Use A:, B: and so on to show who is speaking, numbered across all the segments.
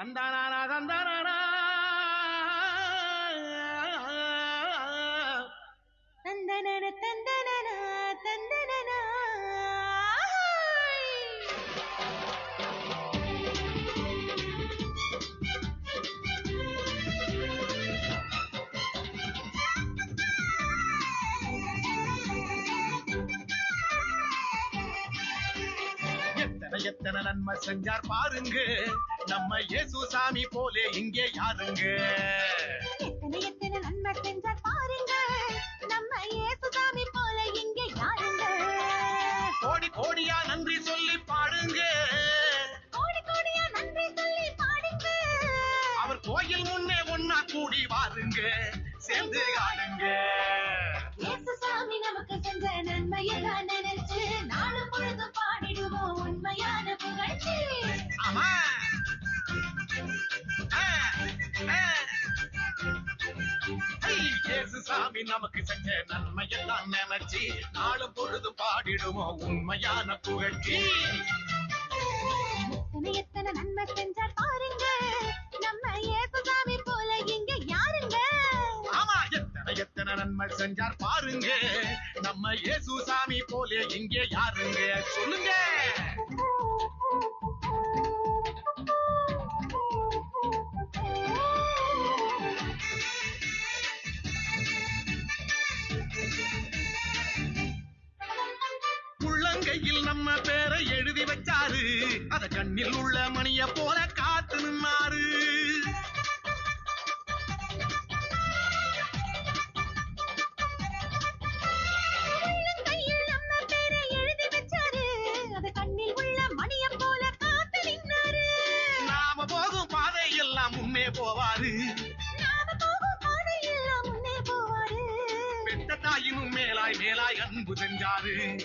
A: தந்தானா தந்தானா
B: தந்தனன தந்தனன
A: எத்தனை எத்தனை நன்மை செஞ்சார் பாருங்க நம்ம இயேசு சாமி போலே இங்கே யாருங்க?
B: எத்தனை எத்தனை நன்மை செஞ்சார்
A: சாமி நமக்கு செஞ்ச நன்மையெல்லாம் நினைச்சு நாளும் பொழுது பாடிடுவோம் உண்மையான புகழ்ச்சி?
B: எத்தனை எத்தனை நன்மை செஞ்சார் பாருங்க. நம்ம இயேசுசாமி போல இங்க யாருங்க?
A: ஆமா எத்தனை எத்தனை நன்மை செஞ்சார் பாருங்க. நம்ம இயேசு சாமி போலே இங்கே யாருங்க? சொல்லுங்க. உள்ளங்கையில் நம்ம பேரை எழுதி வச்சாரு. அத கண்ணில் உள்ள மணிய போல காத்து நின்னாரு.
B: கையில்
A: முன்னே போவாரு. பெத்த தாயினும் மேலாய் மேலாய் அன்பு செஞ்சாரு.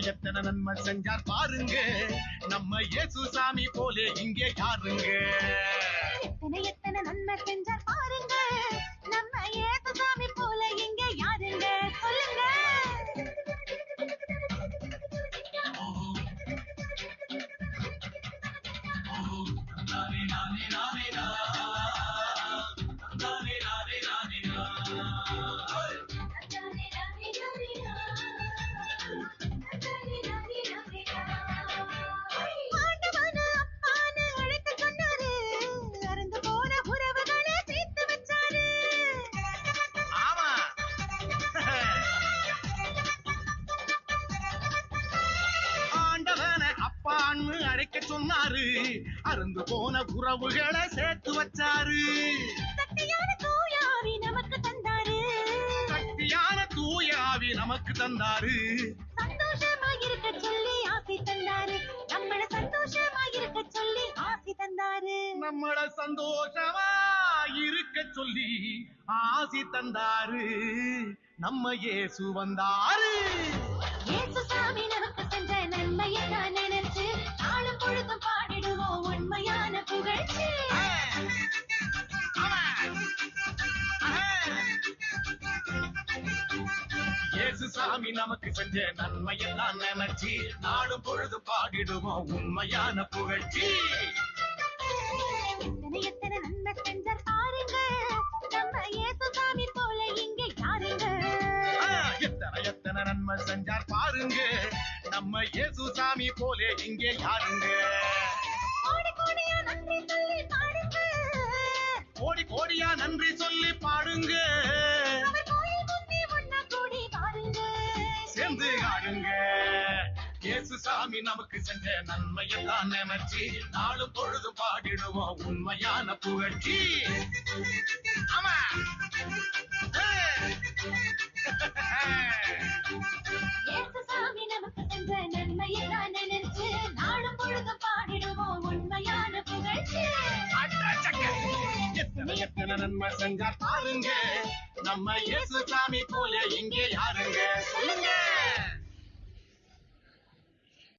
A: எத்தனை எத்தனை நன்மை செஞ்சார் பாருங்க. நம்ம இயேசு சாமி போலே இங்கே யாருங்க?
B: எத்தனை எத்தனை நன்மை செஞ்சார் பாருங்க. நம்ம ஏசுசாமி போல இங்க யாருங்க? சொல்லுங்க. ஆண்டவன
A: அருந்து போன உறவுகளை சேர்த்து வச்சாரு.
B: சக்தியான தூயாவி நமக்கு தந்தாரு.
A: சக்தியான தூயாவி நமக்கு தந்தாரு.
B: சந்தோஷமா இருக்க சொல்லி ஆசி தந்தாரு. நம்மள சந்தோஷமா இருக்க சொல்லி ஆசி தந்தாரு.
A: நம்மள சந்தோஷமா இருக்க சொல்லி ஆசி தந்தாரு. நம்ம இயேசு வந்தாரு. சாமி நமக்கு செஞ்ச நன்மையெல்லாம் நினைச்சு நாளும் பொழுது பாடிடுவோம் உண்மையான புகழ்ச்சி.
B: எத்தனை எத்தனை நன்மை செஞ்சார் பாருங்க. நம்ம இயேசுசாமி போல இங்க யாருங்க?
A: ஆ, எத்தனை எத்தனை நன்மை செஞ்சார் பாருங்க. நம்ம இயேசு சாமி போலே இங்கே யாருங்க?
B: கோடி கோடியா நன்றி சொல்லி
A: சாமி நமக்கு செஞ்ச நன்மையெல்லாம் நினைச்சி நாலு பொழுது பாடிடுவோம் உண்மையான புகழ்ச்சி. ஆமா.
B: சாமி நமக்கு செஞ்ச நன்மையெல்லாம் நினைச்சு நாலு பொழுது பாடிடுவோம் உண்மையான புகழ்ச்சி.
A: நன்மை செஞ்சா பாருங்க. நம்ம இயேசு சாமி போல இங்கே யாருங்க? சொல்லுங்க.